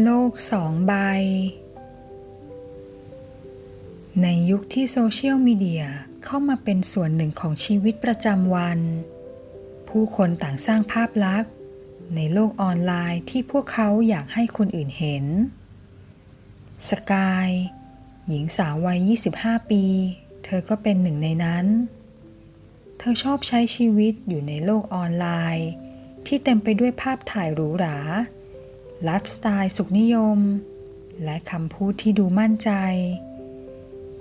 โลกสองใบ ในยุคที่โซเชียลมีเดียเข้ามาเป็นส่วนหนึ่งของชีวิตประจำวัน ผู้คนต่างสร้างภาพลักษณ์ ในโลกออนไลน์ที่พวกเขาอยากให้คนอื่นเห็น สกาย หญิงสาววัย 25 ปี เธอก็เป็นหนึ่งในนั้น เธอชอบใช้ชีวิตอยู่ในโลกออนไลน์ ที่เต็มไปด้วยภาพถ่ายหรูหรา ไลฟ์สไตล์สุขนิยม และคำพูดที่ดูมั่นใจ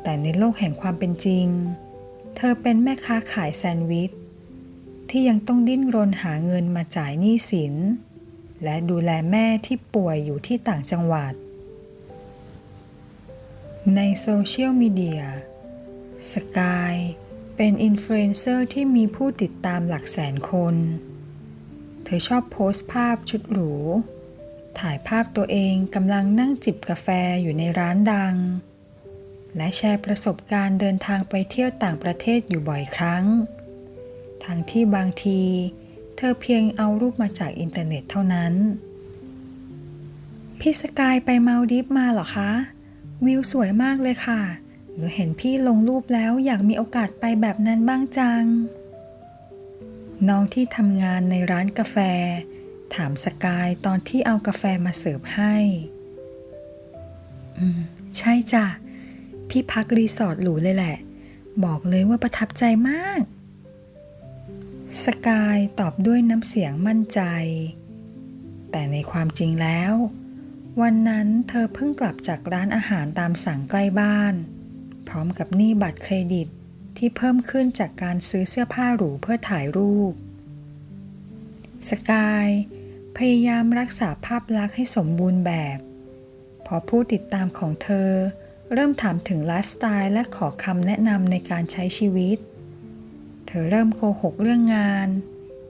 แต่ในโลกแห่งความเป็นจริง เธอเป็นแม่ค้าขายแซนด์วิชที่ยังต้องดิ้นรนหาเงินมาจ่ายหนี้สิน และดูแลแม่ที่ป่วยอยู่ที่ต่างจังหวัด ในโซเชียลมีเดียสกายเป็นอินฟลูเอนเซอร์ที่มีผู้ติดตามหลักแสนคน เธอชอบโพสต์ภาพชุดหรู ถ่ายภาพตัวเองกำลังนั่งจิบกาแฟอยู่ในร้านดัง และแชร์ประสบการณ์เดินทางไปเที่ยวต่างประเทศอยู่บ่อยครั้ง ทั้งที่บางที เธอเพียงเอารูปมาจากอินเทอร์เน็ตเท่านั้น พี่สกายไปมาลดิฟมาเหรอคะ วิวสวยมากเลยค่ะหนูเห็นพี่ลงรูปแล้วอยากมีโอกาสไปแบบนั้นบ้างจัง น้องที่ทำงานในร้านกาแฟ ถามสกายตอนที่เอากาแฟมาเสิร์ฟให้ อืม ใช่จ้ะ พี่พักรีสอร์ทหรูเลยแหละ บอกเลยว่าประทับใจมาก สกายตอบด้วยน้ำเสียงมั่นใจ แต่ในความจริงแล้ว วันนั้นเธอเพิ่งกลับจากร้านอาหารตามสั่งใกล้บ้าน พร้อมกับหนี้บัตรเครดิตที่เพิ่มขึ้นจากการซื้อเสื้อผ้าหรูเพื่อถ่ายรูปสกาย พยายามรักษาภาพลักษณ์ให้สมบูรณ์แบบ พอผู้ติดตามของเธอ เริ่มถามถึงไลฟ์สไตล์และขอคำแนะนำในการใช้ชีวิต เธอเริ่มโกหกเรื่องงาน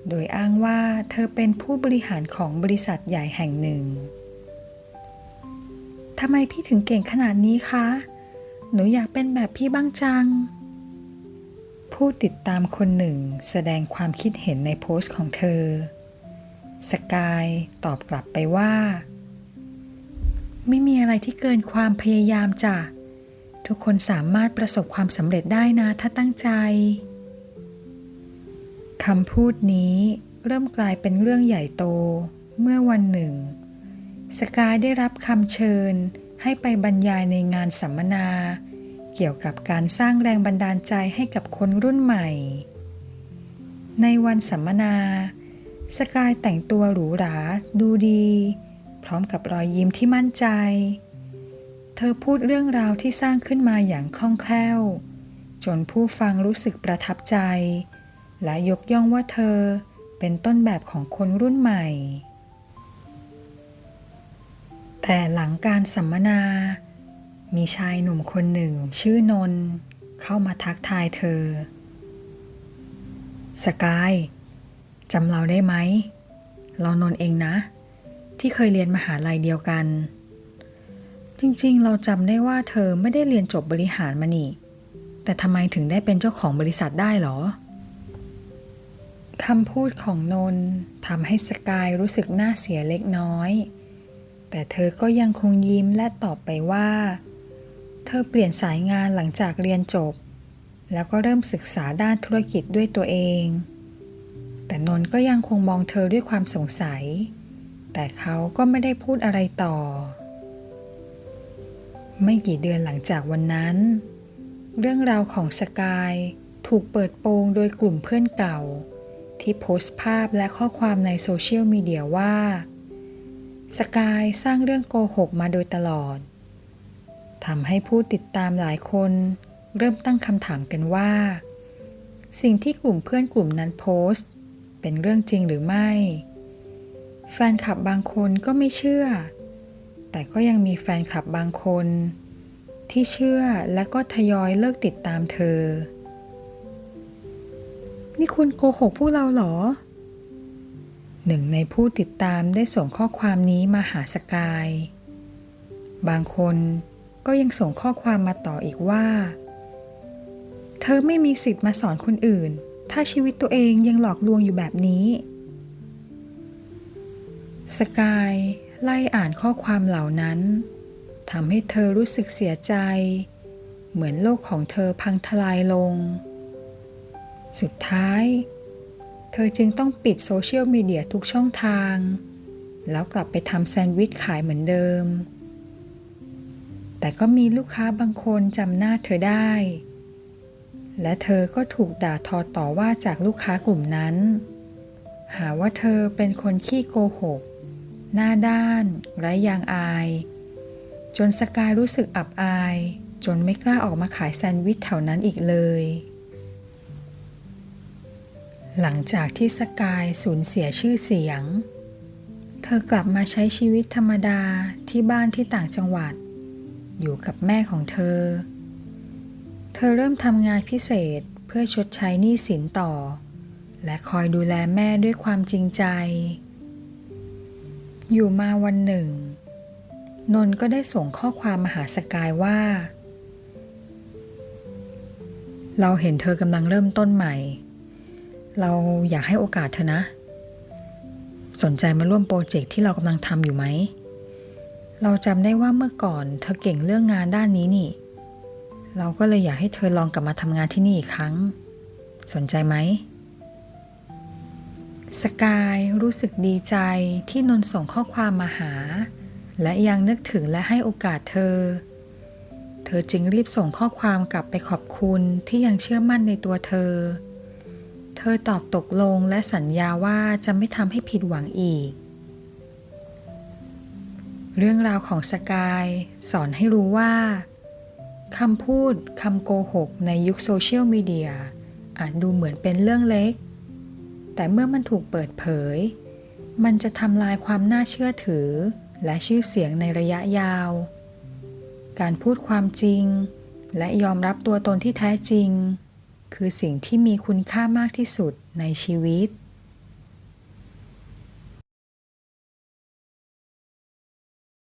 โดยอ้างว่าเธอเป็นผู้บริหารของบริษัทใหญ่แห่งหนึ่งทำไมพี่ถึงเก่งขนาดนี้คะ หนูอยากเป็นแบบพี่บ้างจัง ผู้ติดตามคนหนึ่งแสดงความคิดเห็นในโพสต์ของเธอ สกายตอบกลับไปว่า ไม่มีอะไรที่เกินความพยายามจ้ะ ทุกคนสามารถประสบความสำเร็จได้นะถ้าตั้งใจคำพูดนี้เริ่มกลายเป็นเรื่องใหญ่โตเมื่อวันหนึ่ง สกายได้รับคำเชิญให้ไปบรรยายในงานสัมมนา เกี่ยวกับการสร้างแรงบันดาลใจให้กับคนรุ่นใหม่ ในวันสัมมนา สกายแต่งตัวหรูหรา ดูดี พร้อมกับรอยยิ้มที่มั่นใจ เธอพูดเรื่องราวที่สร้างขึ้นมาอย่างคล่องแคล่ว จนผู้ฟังรู้สึกประทับใจ และยกย่องว่าเธอเป็นต้นแบบของคนรุ่นใหม่ แต่หลังการสัมมนา มีชายหนุ่มคนหนึ่งชื่อนนท์เข้ามาทักทายเธอ สกาย จำเราได้ไหม เรานนเองนะ ที่เคยเรียนมหาลัยเดียวกัน จริงๆ เราจำได้ว่าเธอไม่ได้เรียนจบบริหารมานี่ แต่ทำไมถึงได้เป็นเจ้าของบริษัทได้หรอคำพูดของนนท์ทำให้สกายรู้สึกน่าเสียเล็กน้อย แต่เธอก็ยังคงยิ้มและตอบไปว่า เธอเปลี่ยนสายงานหลังจากเรียนจบ แล้วก็เริ่มศึกษาด้านธุรกิจด้วยตัวเอง แต่นนท์ก็ยังคงมองเธอด้วยความสงสัย แต่เขาก็ไม่ได้พูดอะไรต่อ ไม่กี่เดือนหลังจากวันนั้น เรื่องราวของสกายถูกเปิดโปงโดยกลุ่มเพื่อนเก่า ที่โพสต์ภาพและข้อความในโซเชียลมีเดียว่า สกายสร้างเรื่องโกหกมาโดยตลอดทำให้ผู้ติดตามหลายคน เริ่มตั้งคำถามกันว่า สิ่งที่กลุ่มเพื่อนกลุ่มนั้นโพสต์ เป็นเรื่องจริงหรือไม่ แฟนคลับบางคนก็ไม่เชื่อ แต่ก็ยังมีแฟนคลับบางคน ที่เชื่อและก็ทยอยเลิกติดตามเธอ นี่คุณโกหกพวกเราเหรอ หนึ่งในผู้ติดตามได้ส่งข้อความนี้มาหาสกาย บางคนก็ยังส่งข้อความมาต่ออีกว่า เธอไม่มีสิทธิ์มาสอนคนอื่น ถ้าชีวิตตัวเองยังหลอกลวงอยู่แบบนี้ สกายไล่อ่านข้อความเหล่านั้นทำให้เธอรู้สึกเสียใจ เหมือนโลกของเธอพังทลายลง สุดท้าย เธอจึงต้องปิดโซเชียลมีเดียทุกช่องทาง แล้วกลับไปทำแซนด์วิชขายเหมือนเดิม แต่ก็มีลูกค้าบางคนจำหน้าเธอได้ และเธอก็ถูกด่าทอต่อว่าจากลูกค้ากลุ่มนั้น หาว่าเธอเป็นคนขี้โกหก หน้าด้าน ไร้ยางอาย จนสกายรู้สึกอับอาย จนไม่กล้าออกมาขายแซนด์วิชแถวนั้นอีกเลย หลังจากที่สกายสูญเสียชื่อเสียง เธอกลับมาใช้ชีวิตธรรมดาที่บ้านที่ต่างจังหวัด อยู่กับแม่ของเธอ อเริ่มทำงานพิเศษเพื่อชดใช้หนี้สินต่อ และคอยดูแลแม่ด้วยความจริงใจ อยู่มาวันหนึ่ง นนท์ก็ได้ส่งข้อความมาหาสกายว่า เราเห็นเธอกำลังเริ่มต้นใหม่ เราอยากให้โอกาสเธอนะ สนใจมาร่วมโปรเจกต์ที่เรากำลังทำอยู่ไหม เราจำได้ว่าเมื่อก่อนเธอเก่งเรื่องงานด้านนี้นี่ เราก็เลยอยากให้เธอลองกลับมาทำงานที่นี่อีกครั้ง สนใจไหม สกายรู้สึกดีใจที่นนส่งข้อความมาหา และยังนึกถึงและให้โอกาสเธอ เธอจึงรีบส่งข้อความกลับไปขอบคุณที่ยังเชื่อมั่นในตัวเธอ เธอตอบตกลงและสัญญาว่าจะไม่ทำให้ผิดหวังอีกเรื่องราวของสกาย สอนให้รู้ว่า คำพูดคำโกหกในยุคโซเชียลมีเดียอาจดูเหมือนเป็นเรื่องเล็ก แต่เมื่อมันถูกเปิดเผย มันจะทำลายความน่าเชื่อถือ และชื่อเสียงในระยะยาว การพูดความจริง และยอมรับตัวตนที่แท้จริง คือสิ่งที่มีคุณค่ามากที่สุดในชีวิต